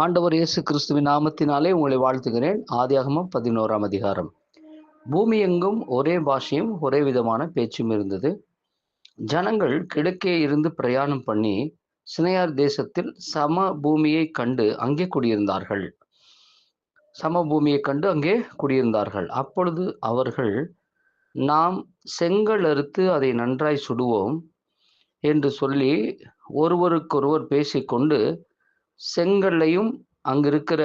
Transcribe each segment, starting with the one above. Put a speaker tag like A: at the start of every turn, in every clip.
A: ஆண்டவர் இயேசு கிறிஸ்துவின் நாமத்தினாலே உங்களை வாழ்த்துகிறேன். ஆதியாகமம் பதினோராம் அதிகாரம். பூமி எங்கும் ஒரே பாஷையும் ஒரே விதமான பேச்சும் இருந்தது. ஜனங்கள் கிழக்கே இருந்து பிரயாணம் பண்ணி சினையார் தேசத்தில் சம பூமியை கண்டு அங்கே குடியிருந்தார்கள். சம பூமியை கண்டு அங்கே குடியிருந்தார்கள். அப்பொழுது அவர்கள் நாம் செங்கல் அறுத்து அதை நன்றாய் சுடுவோம் என்று சொல்லி ஒருவருக்கொருவர் பேசிக்கொண்டு செங்கல்லையும் அங்கிருக்கிற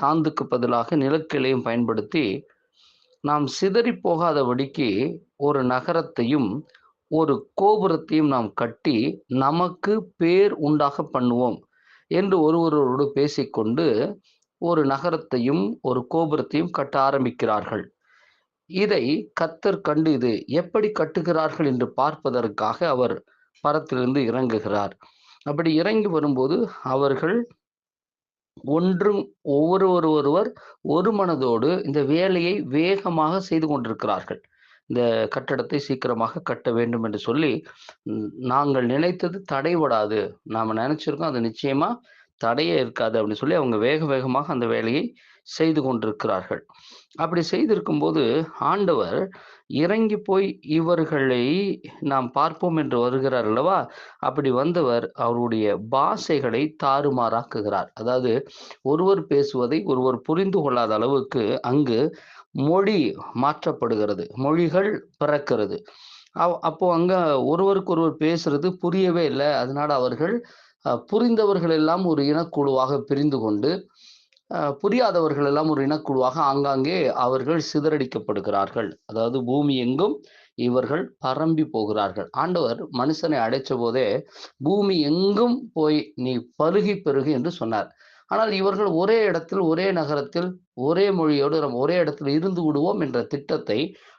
A: சாந்துக்கு பதிலாக நிலக்கிளையும் பயன்படுத்தி நாம் சிதறி போகாதபடிக்கு ஒரு நகரத்தையும் ஒரு கோபுரத்தையும் நாம் கட்டி நமக்கு பேர் உண்டாக பண்ணுவோம் என்று ஒருவரோடு பேசிக்கொண்டு ஒரு நகரத்தையும் ஒரு கோபுரத்தையும் கட்ட ஆரம்பிக்கிறார்கள். இதை கத்தர் கண்டு இது எப்படி கட்டுகிறார்கள் என்று பார்ப்பதற்காக அவர் பரத்திலிருந்து இறங்குகிறார். அப்படி இறங்கி வரும்போது அவர்கள் ஒன்றும் ஒவ்வொரு ஒருவர் ஒரு மனதோடு இந்த வேலையை வேகமாக செய்து கொண்டிருக்கிறார்கள். இந்த கட்டடத்தை சீக்கிரமாக கட்ட வேண்டும் என்று சொல்லி நாங்கள் நினைத்தது தடைபடாது. நாம் நினைச்சிருக்கோம் அது நிச்சயமா தடையே இருக்காது அப்படின்னு சொல்லி அவங்க வேக வேகமாக அந்த வேலையை செய்து கொண்டிருக்கிறார்கள். அப்படி செய்திருக்கும் போது ஆண்டவர் இறங்கி போய் இவர்களை நாம் பார்ப்போம் என்று வருகிறார் அல்லவா? அப்படி வந்தவர் அவருடைய பாஷைகளை தாறுமாறாக்குகிறார். அதாவது ஒருவர் பேசுவதை ஒருவர் புரிந்து கொள்ளாத அளவுக்கு அங்கு மொழி மாற்றப்படுகிறது. மொழிகள் பிறக்கிறது. அப்போ அங்க ஒருவருக்கு ஒருவர் பேசுறது புரியவே இல்லை. அதனால அவர்கள் புரிந்தவர்கள் எல்லாம் ஒரு இனக்குழுவாக பிரிந்து கொண்டு புரியாதவர்கள் எல்லாம் ஒரு இனக்குழுவாக ஆங்காங்கே அவர்கள் சிதறடிக்கப்படுகிறார்கள். அதாவது பூமி எங்கும் இவர்கள் பரம்பி போகிறார்கள். ஆண்டவர் மனுஷனை அடைச்ச போதே பூமி எங்கும் போய் நீ பருகி பெருகு என்று சொன்னார். ஆனால் இவர்கள் ஒரே இடத்தில் ஒரே நகரத்தில் ஒரே மொழியோடு நம்ம ஒரே இடத்தில் இருந்து விடுவோம் என்ற திட்டத்தை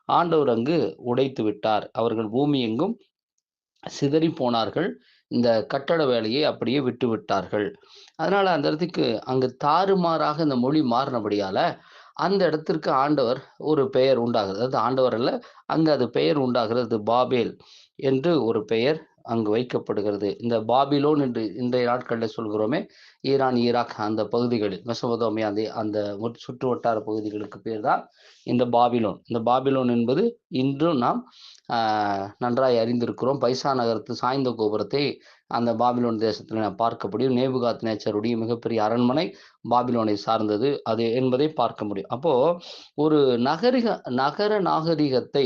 A: ஆண்டவர் அங்கு உடைத்து விட்டார் அவர்கள் பூமி எங்கும் சிதறி போனார்கள். இந்த கட்டட வேலையை அப்படியே விட்டு விட்டார்கள். அதனால அந்த இடத்துக்கு அங்கு தாறுமாறாக இந்த மொழி மாறினபடியால அந்த இடத்திற்கு ஆண்டவர் ஒரு பெயர் உண்டாகிறது. அதாவது ஆண்டவர் அல்ல அங்கு அது பெயர் உண்டாகிறது பாபேல் என்று ஒரு பெயர் அங்கு வைக்கப்படுகிறது. இந்த பாபிலோன் என்று இன்றைய நாட்களில் சொல்கிறோமே ஈரான் ஈராக் அந்த பகுதிகளில் மெசபதோமியா அந்த அந்த சுற்று வட்டார பகுதிகளுக்கு பேர் தான் இந்த பாபிலோன். இந்த பாபிலோன் என்பது இன்றும் நாம் நன்றாய் அறிந்திருக்கிறோம். பைசா நகரத்து சாய்ந்த கோபுரத்தை அந்த பாபிலோன் தேசத்தில் நான் பார்க்க முடியும். நேபுகாத் நேச்சருடைய மிகப்பெரிய அரண்மனை பாபிலோனை சார்ந்தது. அது என்பதை பார்க்க முடியும். அப்போ ஒரு நகரிக நகர நாகரிகத்தை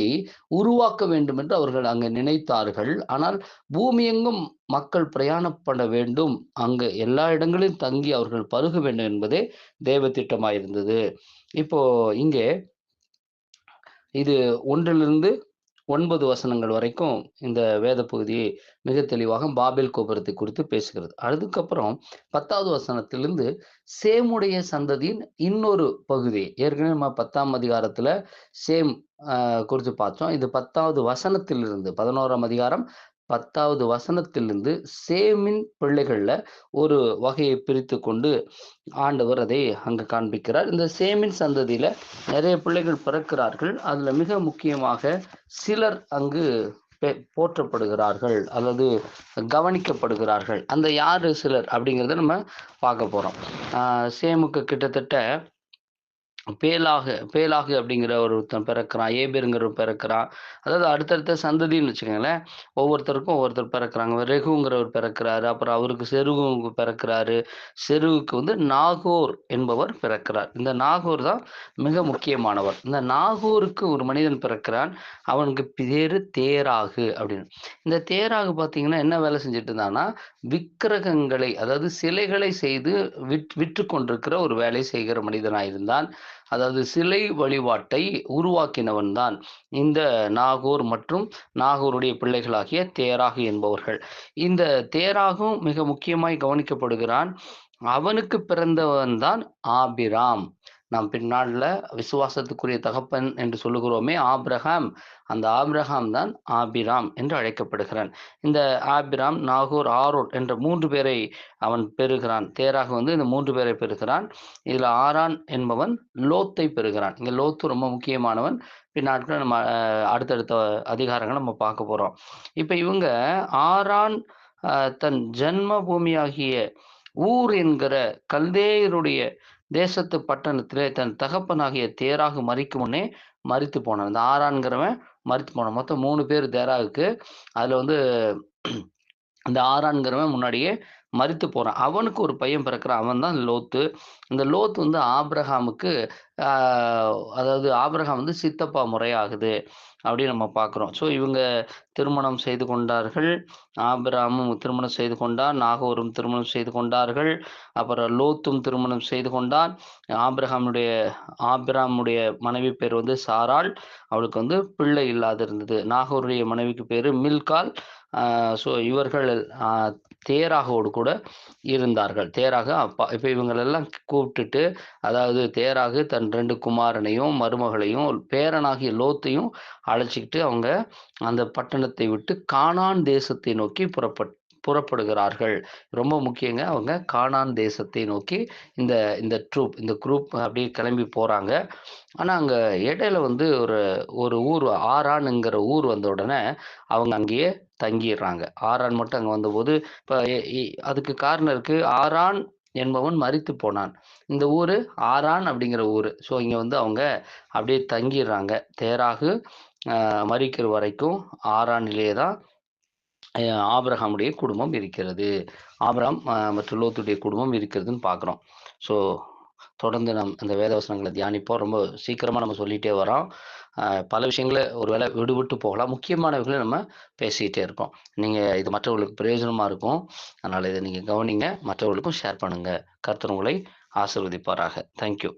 A: உருவாக்க வேண்டும் என்று அவர்கள் அங்கு நினைத்தார்கள். ஆனால் பூமியெங்கும் மக்கள் பிரயாணப்பட வேண்டும். அங்கு எல்லா இடங்களிலும் தங்கி அவர்கள் பருக வேண்டும் என்பதே தேவ திட்டமாயிருந்தது இப்போ இங்கே இது ஒன்றிலிருந்து ஒன்பது வசனங்கள் வரைக்கும் இந்த வேத பகுதியை மிக தெளிவாக பாபேல் கோபுரத்தை குறித்து பேசுகிறது. அதுக்கப்புறம் பத்தாவது வசனத்திலிருந்து சேமுடைய சந்ததியின் இன்னொரு பகுதி ஏற்கனவே நம்ம பத்தாம் அதிகாரத்துல சேம் குறித்து பார்த்தோம். இது பத்தாவது வசனத்திலிருந்து பதினோராம் அதிகாரம் பத்தாவது வசனத்திலிருந்து சேமின் பிள்ளைகள்ல ஒரு வகையை பிரித்து கொண்டு ஆண்டவர் அதை அங்கு காண்பிக்கிறார். இந்த சேமின் சந்ததியில நிறைய பிள்ளைகள் பிறக்கிறார்கள். அதுல மிக முக்கியமாக சிலர் அங்கு போற்றப்படுகிறார்கள் அல்லது கவனிக்கப்படுகிறார்கள். அந்த யார் சிலர் அப்படிங்கிறத நம்ம பார்க்க போகிறோம் சேமுக்கு கிட்டத்தட்ட பேலாகு பேலாகு அப்படிங்கிற ஒருத்தன் பிறக்கிறான் ஏபேருங்கிற பிறக்கிறான். அதாவது அடுத்தடுத்த சந்ததின்னு வச்சுக்கோங்களேன். ஒவ்வொருத்தருக்கும் ஒவ்வொருத்தர் பிறக்கிறாங்க. ரெகுங்கிறவர் பிறக்கிறாரு. அப்புறம் அவருக்கு செருகு பிறக்கிறாரு. செருவுக்கு வந்து நாகூர் என்பவர் பிறக்கிறார். இந்த நாகூர் தான் மிக முக்கியமானவர். இந்த நாகூருக்கு ஒரு மனிதன் பிறக்கிறான். அவனுக்கு பேரு தேராகு அப்படின்னு. இந்த தேராகு பார்த்தீங்கன்னா என்ன வேலை செஞ்சுட்டு இருந்தான்னா விக்கிரகங்களை அதாவது சிலைகளை செய்து விற் விற்று கொண்டிருக்கிற ஒரு வேலை செய்கிற மனிதனாக இருந்தான் அதாவது சிலை வழிபாட்டை உருவாக்கினவன் தான் இந்த நாகூர் மற்றும் நாகூருடைய பிள்ளைகளாகிய தேராகு என்பவர்கள். இந்த தேராகும் மிக முக்கியமாய் கவனிக்கப்படுகிறான். அவனுக்கு பிறந்தவன் தான் ஆபிராம். நாம் பின்னாளில் விசுவாசத்துக்குரிய தகப்பன் என்று சொல்லுகிறோமே ஆப்ரஹாம் அந்த ஆப்ரஹாம் தான் ஆபிராம் என்று அழைக்கப்படுகிறான். இந்த ஆபிராம் நாகூர் ஆரோட் என்ற மூன்று பேரை அவன் பெறுகிறான். தேராக வந்து இந்த மூன்று பேரை பெறுகிறான். இதில் ஆரான் என்பவன் லோத்தை பெறுகிறான். இங்கே லோத்து ரொம்ப முக்கியமானவன். பின்னாட்கள் நம்ம அடுத்தடுத்த அதிகாரங்களை நம்ம பார்க்க போகிறோம் இப்போ இவங்க ஆரான் தன் ஜன்ம பூமியாகிய ஊர் என்கிற கல்தேயருடைய தேசத்து பட்டணத்திலே தன் தகப்பனாகிய தேராகு மறிக்கும் முன்னே மறித்து போனான். இந்த ஆறான்கிறவன் மறித்து போனான். மொத்தம் மூணு பேர் தேராவுக்கு அதுல வந்து இந்த ஆறான்கிறவன் முன்னாடியே மறித்து போகிறான் அவனுக்கு ஒரு பையன் பிறக்கிறான் அவன் தான் லோத்து. இந்த லோத்து வந்து ஆப்ரஹாமுக்கு அதாவது ஆப்ரஹாம் வந்து சித்தப்பா முறையாகுது அப்படின்னு நம்ம பார்க்குறோம். ஸோ இவங்க திருமணம் செய்து கொண்டார்கள். ஆபிராமும் திருமணம் செய்து கொண்டார் நாகோரும் திருமணம் செய்து கொண்டார்கள். அப்புறம் லோத்தும் திருமணம் செய்து கொண்டான். ஆபிரஹாமுடைய ஆபிராமுடைய மனைவி பேர் வந்து சாராள். அவளுக்கு வந்து பிள்ளை இல்லாது இருந்தது நாகோருடைய மனைவிக்கு பேர் மில்கால். ஸோ இவர்கள் தேராகோடு கூட இருந்தார்கள். தேராக அப்பா இப்போ இவங்களெல்லாம் கூப்பிட்டுட்டு அதாவது தேராகு தன் ரெண்டு குமாரனையும் மருமகளையும் பேரனாகிய லோத்தையும் அழைச்சிக்கிட்டு அவங்க அந்த பட்டணத்தை விட்டு கானான் தேசத்தை நோக்கி புறப்பட் புறப்படுகிறார்கள். ரொம்ப முக்கியங்க அவங்க கானான் தேசத்தை நோக்கி இந்த இந்த ட்ரூப் இந்த குரூப் அப்படியே கிளம்பி போகிறாங்க ஆனால் அங்கே இடையில வந்து ஒரு ஒரு ஊர் ஆரானுங்கிற ஊர் வந்த உடனே அவங்க அங்கேயே தங்கிடுறாங்க. ஆரான் மட்டும் அங்கே வந்தபோது இப்போ அதுக்கு காரணம் இருக்கு. ஆரான் என்பவன் மரித்து போனான். இந்த ஊர் ஆரான் அப்படிங்கிற ஊர். ஸோ இங்கே வந்து அவங்க அப்படியே தங்கிடுறாங்க. தேராகு மறிக்கிற மரிக்கிற வரைக்கும் ஆறானிலே தான் ஆஹ், ஆபிரகாமுடைய குடும்பம் இருக்கிறது. ஆபிரகாம் மற்றும் லோத்துடைய குடும்பம் இருக்கிறதுன்னு பார்க்குறோம் ஸோ தொடர்ந்து நம் அந்த வேதவசனங்களை தியானிப்போம். ரொம்ப சீக்கிரமாக நம்ம சொல்லிகிட்டே வரோம். பல விஷயங்களை ஒருவேளை விடுவிட்டு போகலாம். முக்கியமானவர்களை நம்ம பேசிக்கிட்டே இருக்கோம் நீங்கள் இது மற்றவர்களுக்கு பிரயோஜனமாக இருக்கும். அதனால் இதை நீங்கள் கவனிங்க. மற்றவர்களுக்கும் ஷேர் பண்ணுங்கள் கர்த்தர் உங்களை ஆசீர்வதிப்பாராக. தேங்க்யூ